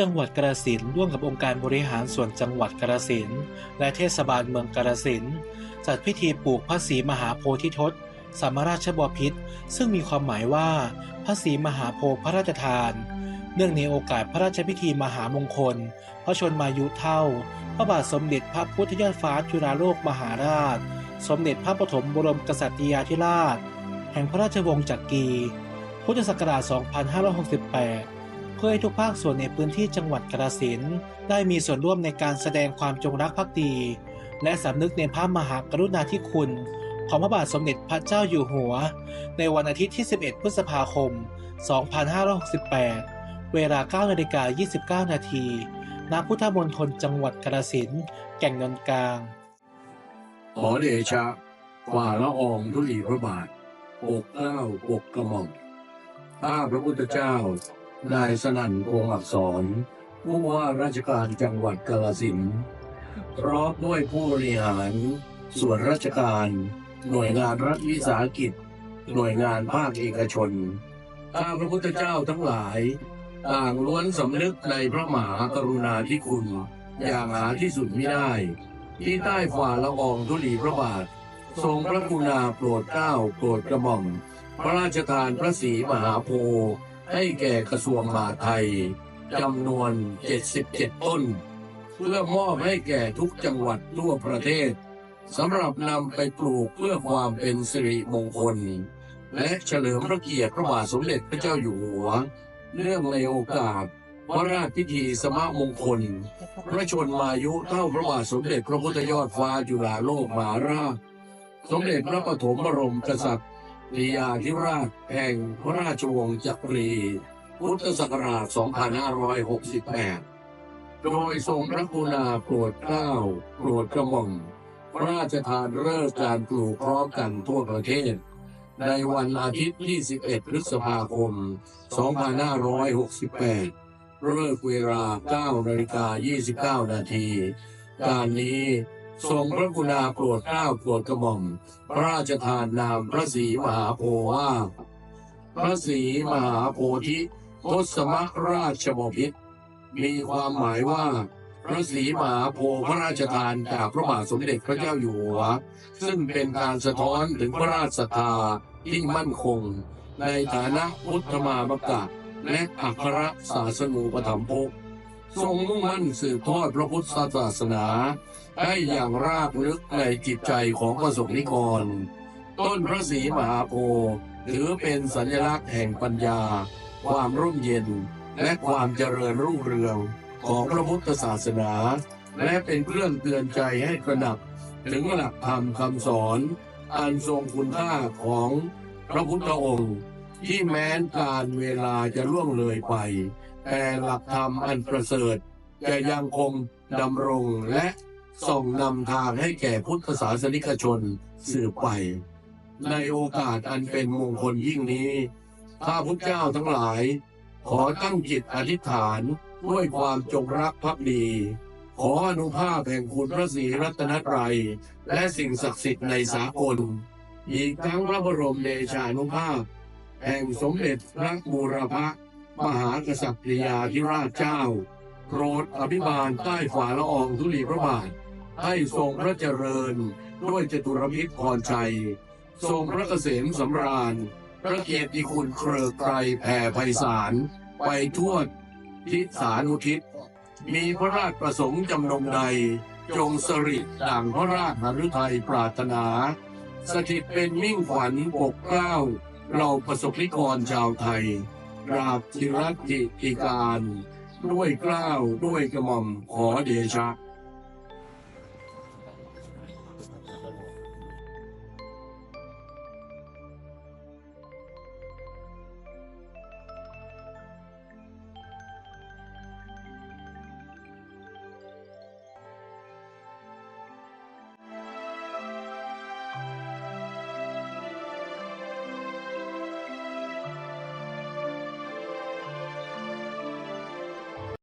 จังหวัดกาฬสินร่วมกับองค์การบริหารส่วนจังหวัดกาฬสินและเทศบาลเมืองกาฬสินจัดพิธีปลูกพระศรีมหาโพธิทศสามราชบพิตรซึ่งมีความหมายว่าพระศรีมหาโพธิ์พระราชทาน เนื่องในโอกาสพระราชพิธีมหามงคล พระชนมายุเท่า พระบาทสมเด็จพระพุทธยอดฟ้าจุฬาโลกมหาราช สมเด็จพระปฐมบรมกษัตริยาธิราช แห่งพระราชวงศ์จักรี พุทธศักราช 2568 พื่อให้ทุกภาคส่วนในพื้นที่จังหวัดกาฬสินได้มีส่วนร่วมในการแสดงความจงรักภักดี และสำนึกในพระมหากรุณาธิคุณ ของพระบาทสมเด็จพระเจ้าอยู่หัว ในวันอาทิตย์ที่ 11 พฤษภาคม 2568 เวลา 9นาฬิกา29 นาทีณพุทธมณฑลจังหวัดกาฬสินแก่งนนกลาง ขอเดชะฝ่าละอองธุลีพระบาทปกเกล้าปกกระหม่อมข้าพระพุทธเจ้า นายสนั่นโกงอักษร ผู้ว่าราชการจังหวัดกาฬสินธุ์พร้อมด้วยผู้บริหาร ส่วนราชการ หน่วยงานรัฐวิสาหกิจ หน่วยงานภาคเอกชนข้าพระพุทธเจ้าทั้งหลาย ต่างล้วนสำนึกในพระมหากรุณาธิคุณ อย่างหาที่สุดไม่ได้ ที่ใต้ฝ่าละอองธุลีพระบาท ทรงพระกรุณาโปรดเกล้าโปรดกระหม่อมพระราชทานพระศรีมหาโพธิ์ ให้แก่กระทรวงมหาดไทยจำนวน 77 ต้น เพื่อมอบให้แก่ทุกจังหวัดทั่วประเทศสำหรับนำไปปลูกเพื่อความเป็นสิริมงคล และเฉลิมพระเกียรติพระบาทสมเด็จพระเจ้าอยู่หัว เนื่องในโอกาส พระราชพิธีสมมงคล พระชนมายุเท่าพระบาทสมเด็จพระพุทธยอดฟ้าจุฬาโลกมหาราช สมเด็จพระปฐมบรมกษัตริย์ ลียาธิราชแห่งพระราชวงศ์จักรี พุทธศักราช 2568 โดยทรงพระกุณาโปรดเกล้าโปรดกระหม่อมพระราชทานเริ่การปลูกพร้อมกันทั่วประเทศ ในวันอาทิตย์ที่ 11 พฤษภาคม 2568 เลิกเวลา 9 นาฬิกา 29 นาที การนี้ ทรงพระกรุณาโปรดเกล้าโปรดกระหม่อม พระราชทานนามพระศรีมหาโพธิ์ว่าพระศรีมหาโพธิทศมราชบพิตรมีความหมายว่า พระศรีมหาโพธิพระราชทานจากพระบาทสมเด็จพระเจ้าอยู่หัว ซึ่งเป็นการสะท้อนถึงพระราชศรัทธาที่มั่นคง ในฐานะพุทธมามกะและอัครศาสนูปถัมภก ทรงมุ่งมั่นสืบทอดพระพุทธศาสนา ให้อย่างรากลึกในจิตใจของประสบนิกร ต้นพระศรีมหาโพธิ์ถือเป็นสัญลักษณ์แห่งปัญญา ความร่มเย็น และความเจริญรุ่งเรืองของพระพุทธศาสนา และเป็นเครื่องเตือนใจให้ตระหนัก ถึงหลักธรรมคำสอน อันทรงคุณค่าของพระพุทธองค์ ที่แม้นการเวลาจะล่วงเลยไป แต่หลักธรรมอันประเสริฐจะยังคงดำรงและส่องนำทางให้แก่พุทธศาสนิกชนสืบไป ในโอกาสอันเป็นมงคลยิ่งนี้ข้าพุทธเจ้าทั้งหลาย ขอตั้งจิตอธิษฐานด้วยความจงรักภักดี ขออนุภาพแห่งคุณพระศรีรัตนตรัย และสิ่งศักดิ์สิทธิ์ในสากล อีกทั้งพระบรมเดชานุภาพ แห่งสมเด็จพระบูรพ มหากษัตริยาธิราชเจ้า โปรดอภิบาลใต้ฝ่าละอองธุลีพระบาท ให้ทรงพระเจริญด้วยจตุรพิษพรชัย ทรงพระเกษมสำราญ พระเกียรติคุณเครือไกรแผ่ไพศาล ไปทั่วทิศสานุทิศ มีพระราชประสงค์จำนงใด จงสริดดังพระราชหฤทัยปรารถนา สถิตเป็นมิ่งขวัญปกเกล้าเราประสบนิกรชาวไทย ราบจิรัติการ ด้วยเกล้าวด้วยกระหม่อมขอเดชะ